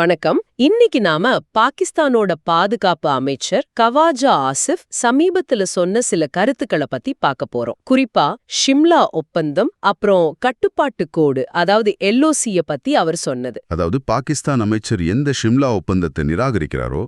வணக்கம். இன்னைக்கு நாம பாகிஸ்தானோட பாதுகாப்பு அமைச்சர் கவாஜா ஆசிஃப் சமீபத்துல சொன்ன சில கருத்துக்களை பத்தி பார்க்க போறோம். குறிப்பா ஷிம்லா ஒப்பந்தம் அப்புறம் கட்டுப்பாட்டு கோடு அதாவது எல்ஓசிய பத்தி அவர் சொன்னது. அதாவது பாகிஸ்தான் அமைச்சர் எந்த ஷிம்லா ஒப்பந்தத்தை நிராகரிக்கிறாரோ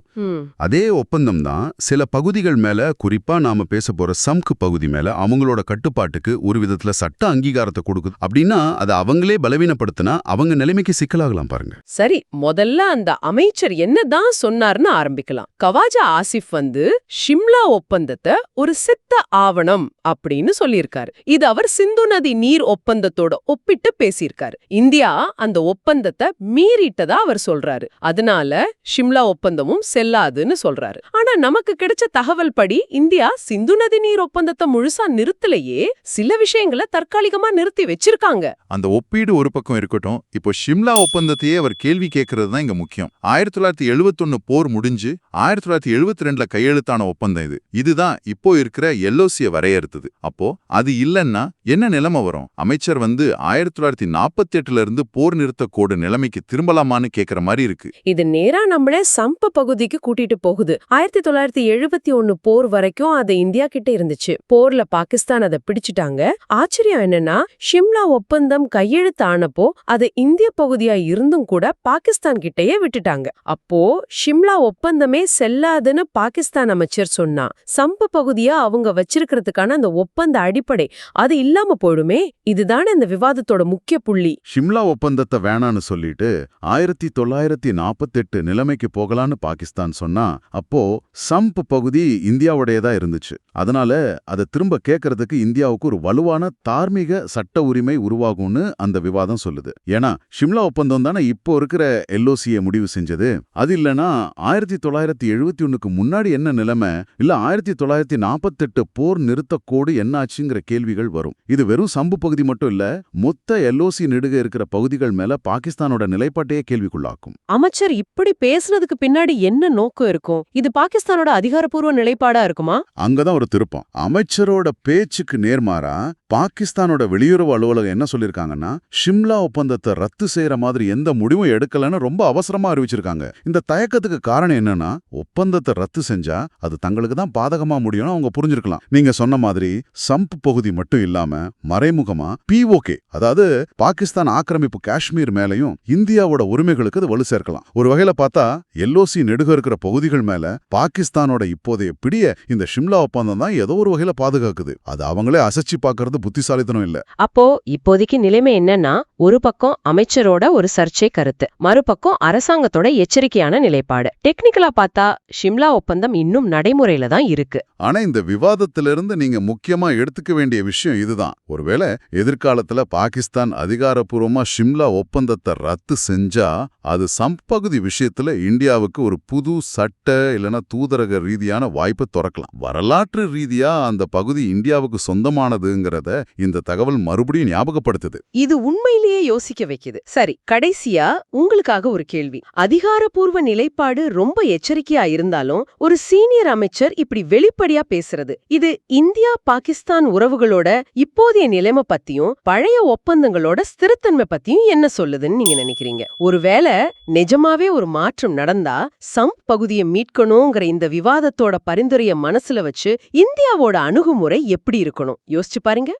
அதே ஒப்பந்தம் தான் சில பகுதிகள் மேல குறிப்பா நாம பேச போற சம்க் பகுதி மேல அவங்களோட கட்டுப்பாட்டுக்கு ஒரு விதத்துல சட்ட அங்கீகாரத்தை கொடுக்குது. அப்படின்னா அதை அவங்களே பலவீனப்படுத்தினா அவங்க நிலைமைக்கு சிக்கலாகலாம் பாருங்க. சரி முதல்ல அந்த அமைச்சர் என்னதான் சொன்னார்னு ஆரம்பிக்கலாம். கவாஜா ஆசிஃப் வந்து ஷிம்லா ஒப்பந்தத்தை ஒரு சித்த ஆவணம் அப்படின்னு சொல்லியிருக்காரு. இது அவர் சிந்து நதி நீர் ஒப்பந்தத்தோட ஒப்பிட்டு பேசியிருக்காரு. இந்தியா அந்த ஒப்பந்தத்தை மீறிட்டதா அவர் சொல்றாரு. அதனால ஷிம்லா ஒப்பந்தமும் செல்லாதுன்னு சொல்றாரு. ஆனா நமக்கு கிடைச்ச தகவல் படி இந்தியா சிந்து நதி நீர் ஒப்பந்தத்தை முழுசா நிறுத்தலையே சில விஷயங்களை தற்காலிகமா நிறுத்தி வச்சிருக்காங்க. அந்த ஒப்பீடு ஒரு பக்கம் இருக்கட்டும் இப்போ ஷிம்லா ஒப்பந்தத்தையே அவர் கேள்வி கேட்கறது தான் இங்க முக்கியம். ஆயிரத்தி தொள்ளாயிரத்தி எழுபத்தொன்னு போர் முடிஞ்சு ஆயிரத்தி தொள்ளாயிரத்தி எழுபத்தி ரெண்டுல கையெழுத்தான ஒப்பந்தம் இது. இதுதான் இப்போ இருக்கிற எல்ஓசிய வரையறுத்தது. அப்போ அது இல்லைன்னா என்ன நிலைமை வரும்? அமைச்சர் வந்து ஆயிரத்தி தொள்ளாயிரத்தி நாற்பத்தி எட்டுல இருந்து போர் நிறுத்த கோடு நிலைமைக்கு திரும்பலாமான்னு கேக்குற மாதிரி இருக்கு. இது நேரா நம்மள சம்ப பகுதிக்கு கூட்டிட்டு போகுது. ஆயிரத்தி தொள்ளாயிரத்தி எழுபத்தி ஒன்னு போர் வரைக்கும் அது இந்தியா கிட்ட இருந்துச்சு. போர்ல பாகிஸ்தான் அதை பிடிச்சிட்டாங்க. ஆச்சரியம் என்னன்னா ஷிம்லா ஒப்பந்தம் கையெழுத்து ஆனப்போ அது இந்திய பகுதியா இருந்தும் கூட பாகிஸ்தான் கிட்டயே விட்டுட்டாங்க. அப்போ ஷிம்லா ஒப்பந்தமே செல்லாதுன்னு பாகிஸ்தான் அமைச்சர் சொன்னா சம்பு பகுதியா அவங்க வச்சிருக்கிறதுக்கான அந்த ஒப்பந்த அடிப்படை அது இல்லாம போயிடுமே இதுதானே இந்த விவாதத்தோட முக்கிய புள்ளி. ஷிம்லா ஒப்பந்தத்தை வேணான்னு சொல்லிட்டு ஆயிரத்தி தொள்ளாயிரத்தி நாற்பத்தெட்டு நிலைமைக்கு போகலான்னு பாகிஸ்தான் சொன்னா அப்போ சம்ப் பகுதி இந்தியாவுடையதா இருந்துச்சு. அதனால அதை திரும்ப கேட்கறதுக்கு இந்தியாவுக்கு ஒரு வலுவான தார்மீக சட்ட உரிமை உருவாகும்னு அந்த விவாதம் சொல்லுது. ஏன்னா ஷிம்லா ஒப்பந்தம் தானே இப்போ இருக்கிற எல்ஓசியை முடிவு செஞ்சு செஞ்சது அது இல்லனா ஆயிரத்தி தொள்ளாயிரத்தி எழுபத்தி ஒண்ணுக்கு முன்னாடி என்ன நிலைமை? இல்ல ஆயிரத்தி தொள்ளாயிரத்தி நாற்பத்தெட்டு போர் நிறுத்த கோடு என்னாச்சுங்கிற கேள்விகள் வரும். இது வெறும் சம்பு பகுதி மட்டும் இல்ல மொத்த எல்ஓசி நெடுக இருக்கிற பகுதிகள் மேல பாகிஸ்தானோட நிலைப்பாட்டையே கேள்விக்குள்ளாக்கும். அமைச்சர் இப்படி பேசுனதுக்கு பின்னாடி என்ன நோக்கம் இருக்கும்? இது பாகிஸ்தானோட அதிகாரப்பூர்வ நிலைப்பாடா இருக்குமா? அங்கதான் ஒரு திருப்பம். அமைச்சரோட பேச்சுக்கு நேர்மாறா பாகிஸ்தானோட வெளியுறவு அலுவலகம் என்ன சொல்லியிருக்காங்கன்னா ஷிம்லா ஒப்பந்தத்தை ரத்து செய்யற மாதிரி எந்த முடிவும் எடுக்கலன்னு ரொம்ப அவசரமா அறிவிச்சிருக்காங்க. இந்த தயக்கத்துக்கு காரணம் என்னன்னா ஒப்பந்தத்தை ரத்து செஞ்சா அது தங்களுக்கு தான் பாதகமா முடியும்னு அவங்க புரிஞ்சிருக்கலாம். நீங்க சொன்ன மாதிரி சம்ப் பகுதி மட்டும் இல்லாம மறைமுகமா பிஓகே அதாவது பாகிஸ்தான் ஆக்கிரமிப்பு காஷ்மீர் மேலையும் இந்தியாவோட உரிமைகளுக்கு அது வலு சேர்க்கலாம். ஒரு வகையில பார்த்தா எல்ஓசி நெடுக இருக்கிற பகுதிகள் மேல பாகிஸ்தானோட இப்போதைய பிடிய இந்த ஷிம்லா ஒப்பந்தம் தான் ஏதோ ஒரு வகையில பாதுகாக்குது. அது அவங்களே அசைச்சு பார்க்கறது புத்திசாலித்தனம் இல்ல. அப்போ இப்போதைக்கு நிலைமை என்னன்னா ஒரு பக்கம் அமைச்சரோட ஒரு சர்ச்சை கருத்து மறுபக்கம் அரசாங்கத்தோட எச்சரிக்கையான நிலைப்பாடு. டெக்னிக்கலா பார்த்தா ஷிம்லா ஒப்பந்தம் இன்னும் நடைமுறையில தான் இருக்கு. ஆனா இந்த விவாதத்திலிருந்து நீங்க முக்கியமா எடுத்துக்க வேண்டிய விஷயம் இதுதான். ஒருவேளை எதிர்காலத்துல பாகிஸ்தான் அதிகாரப்பூர்வமா ஷிம்லா ஒப்பந்தத்தை ரத்து செஞ்சா அது சம்பகுதி விஷயத்துல இந்தியாவுக்கு ஒரு புது சட்ட இல்லனா தூதரக ரீதியான வாய்ப்பை திறக்கலாம். வரலாற்று ரீதியா அந்த பகுதி இந்தியாவுக்கு சொந்தமானதுங்கிறத இந்த தகவல் மறுபடியும் ஞாபகப்படுத்துது. இது உண்மையிலேயே யோசிக்க வைக்குது. சரி கடைசியா உங்களுக்காக ஒரு கேள்வி. அதிகாரப்பூர்வ நிலைப்பாடு ரொம்ப எச்சரிக்கையா இருந்தாலும் ஒரு சீனியர் அமைச்சர் இப்படி வெளிப்படையா பேசுறது. இது இந்தியா பாகிஸ்தான் உறவுகளோட இப்போதைய நிலைமை பத்தியும் பழைய ஒப்பந்தங்களோட ஸ்திரத்தன்மை பத்தியும் என்ன சொல்லுதுன்னு நீங்க நினைக்கிறீங்க? ஒருவேளை நிஜமாவே ஒரு மாற்றம் நடந்தா சம் பகுதியை மீட்கணுங்கிற இந்த விவாதத்தோட பரிந்துரைய மனசுல வச்சு இந்தியாவோட அணுகுமுறை எப்படி இருக்கணும்? யோசிச்சு பாருங்க.